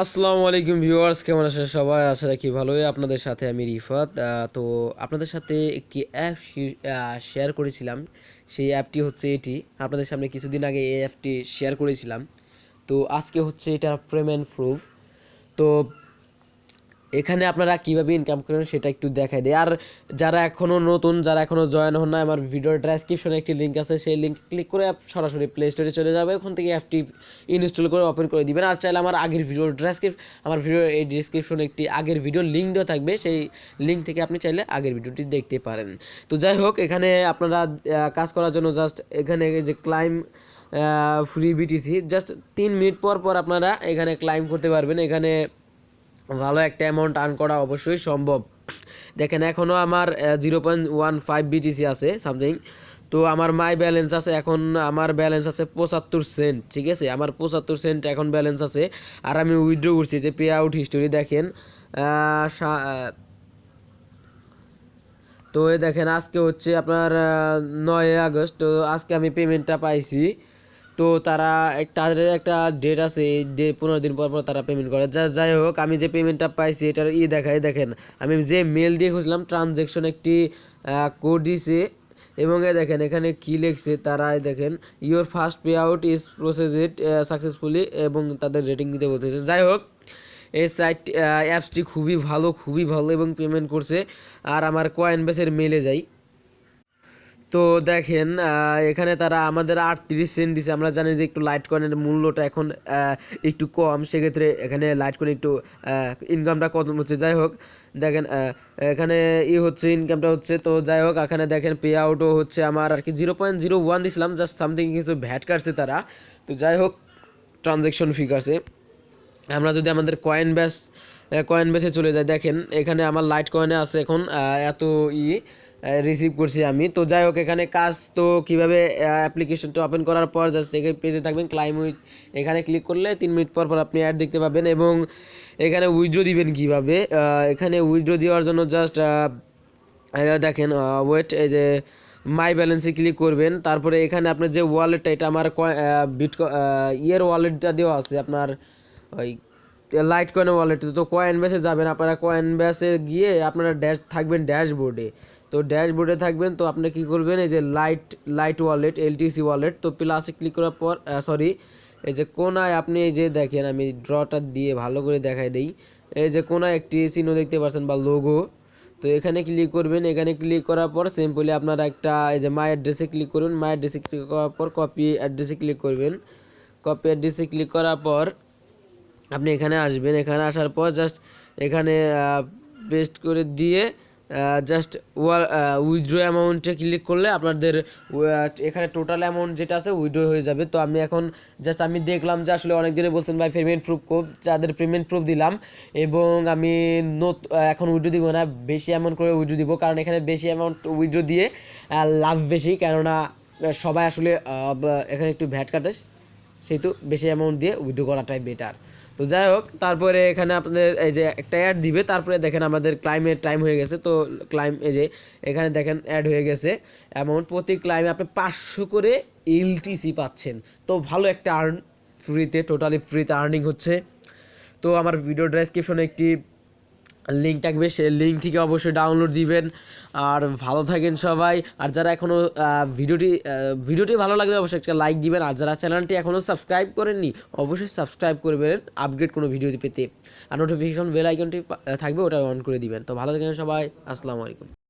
আসসালামু আলাইকুম ভিউয়ার্স, কেমন আছেন সবাই? আশা রাখি ভালোই। আপনাদের সাথে আমি রিফাত। তো আপনাদের সাথে একটি অ্যাপ শেয়ার করেছিলাম। সেই অ্যাপটি হচ্ছে এটি। আপনাদের সামনে কিছুদিন আগে এই অ্যাপটি শেয়ার করেছিলাম। তো আজকে হচ্ছে এটা পেমেন্ট প্রুফ তো এখানে আপনারা কীভাবে ইনকাম করেন সেটা একটু দেখাই দেয় আর যারা এখনও নতুন, যারা এখনও জয়েন হন না আমার ভিডিওর ডেসক্রিপশনে একটি লিঙ্ক আছে, সেই লিঙ্ক ক্লিক করে সরাসরি প্লে স্টোরে চলে যাবে। ওখান থেকে অ্যাপটি ইনস্টল করে ওপেন করে দিবেন। আর চাইলে আমার আগের ভিডিওর ডেসক্রিপ আমার ভিডিওর এই ডিসক্রিপশনে একটি আগের ভিডিওর লিঙ্ক দেওয়া থাকবে। সেই লিঙ্ক থেকে আপনি চাইলে আগের ভিডিওটি দেখতে পারেন। তো যাই হোক, এখানে আপনারা কাজ করার জন্য জাস্ট এখানে যে ক্লাইম ফ্রি বিটিসি জাস্ট তিন মিনিট পর পর আপনারা এখানে ক্লাইম করতে পারবেন। এখানে ভালো একটা অ্যামাউন্ট আর্ন করা অবশ্যই সম্ভব। দেখেন এখনও আমার zero point one five BTC আছে সামথিং তো আমার মাই ব্যালেন্স আছে, এখন আমার ব্যালেন্স আছে পঁচাত্তর সেন্ট ঠিক আছে? আমার পঁচাত্তর সেন্ট এখন ব্যালেন্স আছে। আর আমি উইথড্র করছি, যে পে আউট হিস্টোরি দেখেন তো দেখেন, আজকে হচ্ছে আপনার নয় আগস্ট, তো আজকে আমি পেমেন্টটা পাইছি। তো তারা তাদের একটা ডেট আছে, এই ডে পনেরো দিন পর পর তারা পেমেন্ট করে। যা, যাই হোক, আমি যে পেমেন্টটা পাইছি, এটার ই দেখাই দেখেন, আমি যে মেল দিয়ে খুঁজলাম ট্রানজ্যাকশন একটি কোড দিছে, এবং এ দেখেন, এখানে কি লিখছে তারা দেখেন your first payout is process it successfully এবং তাদের রেটিং দিতে বলতেছে। যাই হোক, এই সাইট অ্যাপসটি খুবই ভালো খুবই ভালো, এবং পেমেন্ট করছে। আর আমার কয়েন বেসের মেলে যাই। তো দেখেন এখানে তারা আমাদের আটত্রিশ সেন্ট দিছে। আমরা জানি যে একটু লাইট কয়েনের মূল্যটা এখন একটু কম। সেক্ষেত্রে এখানে লাইট কয়েন একটু ইনকামটা কত হচ্ছে। যাই হোক, দেখেন এখানে ই হচ্ছে ইনকামটা হচ্ছে। তো যাই হোক, এখানে দেখেন পে আউটও হচ্ছে আমার আর কি জিরো পয়েন্ট জিরো ওয়ান দিছিলাম। জাস্ট সামথিং কিছু ভ্যাট কাটছে তারা। তো যাই হোক ট্রানজ্যাকশন ফি কাটছে আমরা যদি আমাদের কয়েন ব্যাস কয়েন বেসে চলে যাই, দেখেন, এখানে আমার লাইট কয়েনে আছে এখন এত ই। রিসিভ করছি আমি। তো যাই হোক, এখানে কাজ তো কীভাবে অ্যাপ্লিকেশনটা ওপেন করার পর জাস্ট এখানে পেজে থাকবেন ক্লাইম উইথ এখানে ক্লিক করলে তিন মিনিট পর পর আপনি অ্যাড দেখতে পাবেন এবং এখানে উইথড্র দিবেন কীভাবে। এখানে উইথড্র দেওয়ার জন্য জাস্ট দেখেন ওয়েট এই যে মাই ব্যালেন্সে ক্লিক করবেন। তারপরে এখানে আপনার যে ওয়ালেটটা এটা আমার বিট ইয়ের ওয়ালেটটা দেওয়া আছে আপনার ওই লাইট কয়েন ওয়ালেটে তো কয়েন বেসে যাবেন, আপনারা কয়েন বেসে গিয়ে আপনারা ড্যাশ থাকবেন ড্যাশবোর্ডে তো ড্যাশবোর্ডে থাকবেন, তো আপনি কী করবেন, এই যে light light wallet LTC wallet তো প্লাসে ক্লিক করার পর সরি এই যে কোনায় আপনি এই যে দেখেন, আমি ড্রটা দিয়ে ভালো করে দেখাই দেই। এই যে কোনায় একটি চিহ্ন দেখতে পাচ্ছেন বা লোগো তো এখানে ক্লিক করবেন, এখানে ক্লিক করার পর সিম্পলি আপনারা একটা, এই যে মাই অ্যাড্রেসে ক্লিক করুন মাই অ্যাড্রেসে ক্লিক করার পর কপি অ্যাড্রেসে ক্লিক করবেন। কপি অ্যাড্রেসে ক্লিক করার পর আপনি এখানে আসবেন, এখানে আসার পর জাস্ট এখানে পেস্ট করে দিয়ে জাস্ট উইথড্র অ্যামাউন্টে ক্লিক করলে আপনাদের এখানে টোটাল অ্যামাউন্ট যেটা আছে উইথড্র হয়ে যাবে। তো আমি এখন জাস্ট আমি দেখলাম যে আসলে অনেকজনে বলছেন, ভাই পেমেন্ট প্রুফ কোড যাদের পেমেন্ট প্রুফ দিলাম এবং আমি নত এখন উইথড্র দিব না, বেশি অ্যামাউন্ট করে উইথড্র দিব। কারণ এখানে বেশি অ্যামাউন্ট উইথড্র দিয়ে লাভ বেশি। কেননা সবাই আসলে এখানে একটু ভ্যাট কাটে, সেহেতু বেশি অ্যামাউন্ট দিয়ে উইথড্র করাটাই বেটার তো যাই হোক, তারপরে এখানে আপনাদের এই যে একটা অ্যাড দিবে, তারপরে দেখেন আমাদের ক্লাইমের টাইম হয়ে গেছে, তো ক্লাইম এই যে এখানে দেখেন অ্যাড হয়ে গেছে অ্যামাউন্ট প্রতি ক্লাইমে আপনি পাঁচশো করে এলটিসি পাচ্ছেন। তো ভালো একটা আর্ন ফ্রিতে টোটালি ফ্রিতে আর্নিং হচ্ছে। তো আমার ভিডিও ডেসক্রিপশনে একটি লিঙ্ক থাকবে সে লিঙ্ক থেকে অবশ্যই ডাউনলোড দিবেন। আর ভালো থাকেন সবাই। আর যারা এখনও ভিডিওটি ভিডিওটি ভালো লাগলে অবশ্যই একটা লাইক দিবেন। আর যারা চ্যানেলটি এখনও সাবস্ক্রাইব করেননি, অবশ্যই সাবস্ক্রাইব করবেন আপগ্রেড কোনো ভিডিও পেতে। আর নোটিফিকেশন বেল আইকনটি থাকবে ওটা অন করে দিবেন। তো ভালো থাকেন সবাই। আসসালামু আলাইকুম।